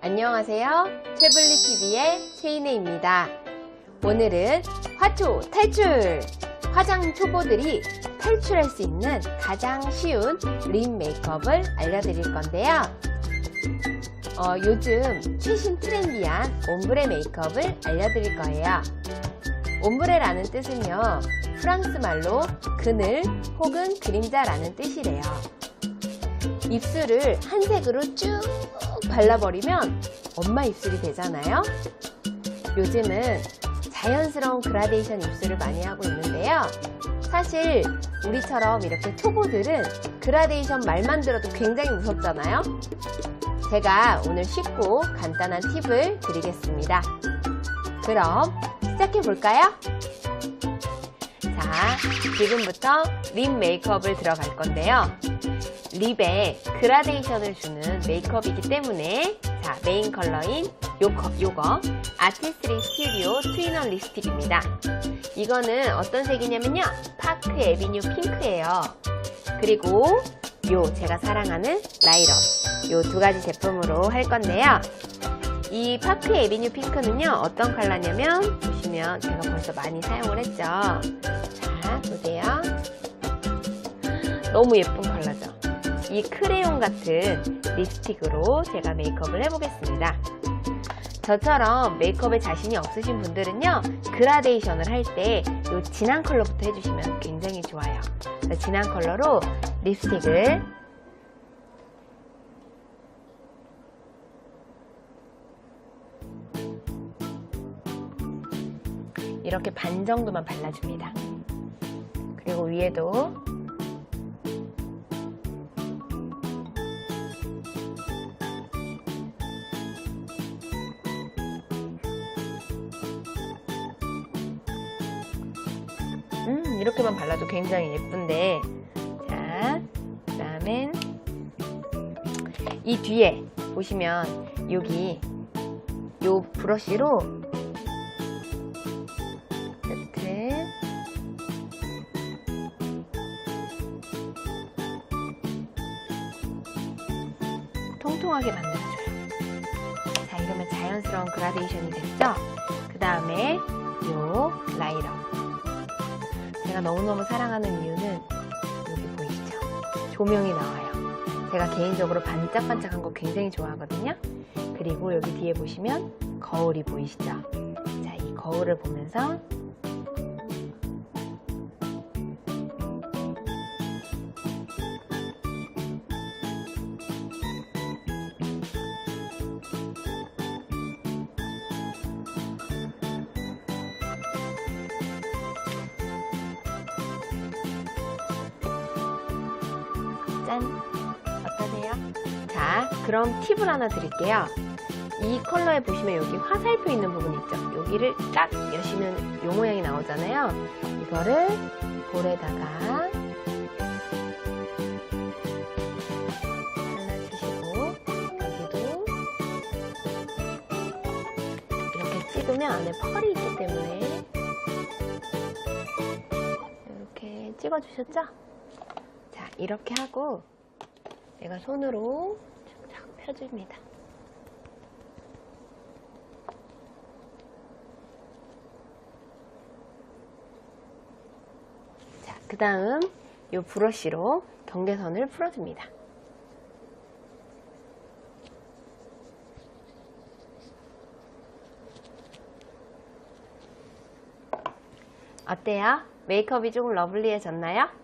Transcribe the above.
안녕하세요. 최블리TV의 최인혜입니다. 오늘은 화초 탈출! 화장 초보들이 탈출할 수 있는 가장 쉬운 립 메이크업을 알려드릴 건데요. 어, 요즘 최신 트렌디한 옴브레 메이크업을 알려드릴 거예요. 옴브레라는 뜻은요, 프랑스 말로 그늘 혹은 그림자라는 뜻이래요. 입술을 한 색으로 쭉 발라버리면 엄마 입술이 되잖아요. 요즘은 자연스러운 그라데이션 입술을 많이 하고 있는데요. 사실 우리처럼 이렇게 초보들은 그라데이션 말만 들어도 굉장히 무섭잖아요. 제가 오늘 쉽고 간단한 팁을 드리겠습니다. 그럼 시작해 볼까요? 자, 지금부터 립 메이크업을 들어갈 건데요. 립에 그라데이션을 주는 메이크업이기 때문에 자 메인 컬러인 요거, 요거 아티스트리 스튜디오 트위너 립스틱입니다. 이거는 어떤 색이냐면요. 파크 에비뉴 핑크예요. 그리고 요 제가 사랑하는 라이럽 요 두 가지 제품으로 할 건데요. 이 파크 에비뉴 핑크는요. 어떤 컬러냐면 보시면 제가 벌써 많이 사용을 했죠. 자 보세요. 너무 예쁜. 이 크레용 같은 립스틱으로 제가 메이크업을 해보겠습니다. 저처럼 메이크업에 자신이 없으신 분들은요, 그라데이션을 할 때 이 진한 컬러부터 해주시면 굉장히 좋아요. 진한 컬러로 립스틱을 이렇게 반 정도만 발라줍니다. 그리고 위에도 음, 이렇게만 발라도 굉장히 예쁜데 자, 그 다음엔 이 뒤에 보시면 여기 요 브러쉬로 끝을 통통하게 만들어줘요. 자, 이러면 자연스러운 그라데이션이 됐죠? 그 다음에 요 라이너. 제가 너무너무 사랑하는 이유는 여기 보이시죠? 조명이 나와요. 제가 개인적으로 반짝반짝한 거 굉장히 좋아하거든요. 그리고 여기 뒤에 보시면 거울이 보이시죠? 자, 이 거울을 보면서 짠! 어떠세요? 자, 그럼 팁을 하나 드릴게요. 이 컬러에 보시면 여기 화살표 있는 부분 있죠? 여기를 딱 여시면 요 모양이 나오잖아요. 이거를 볼에다가 발라주시고 여기도 이렇게 찍으면 안에 펄이 있기 때문에 이렇게 찍어주셨죠? 자, 이렇게 하고 내가 손으로 쫙 펴줍니다. 자, 그 다음 이 브러쉬로 경계선을 풀어줍니다. 어때요? 메이크업이 조금 러블리해졌나요?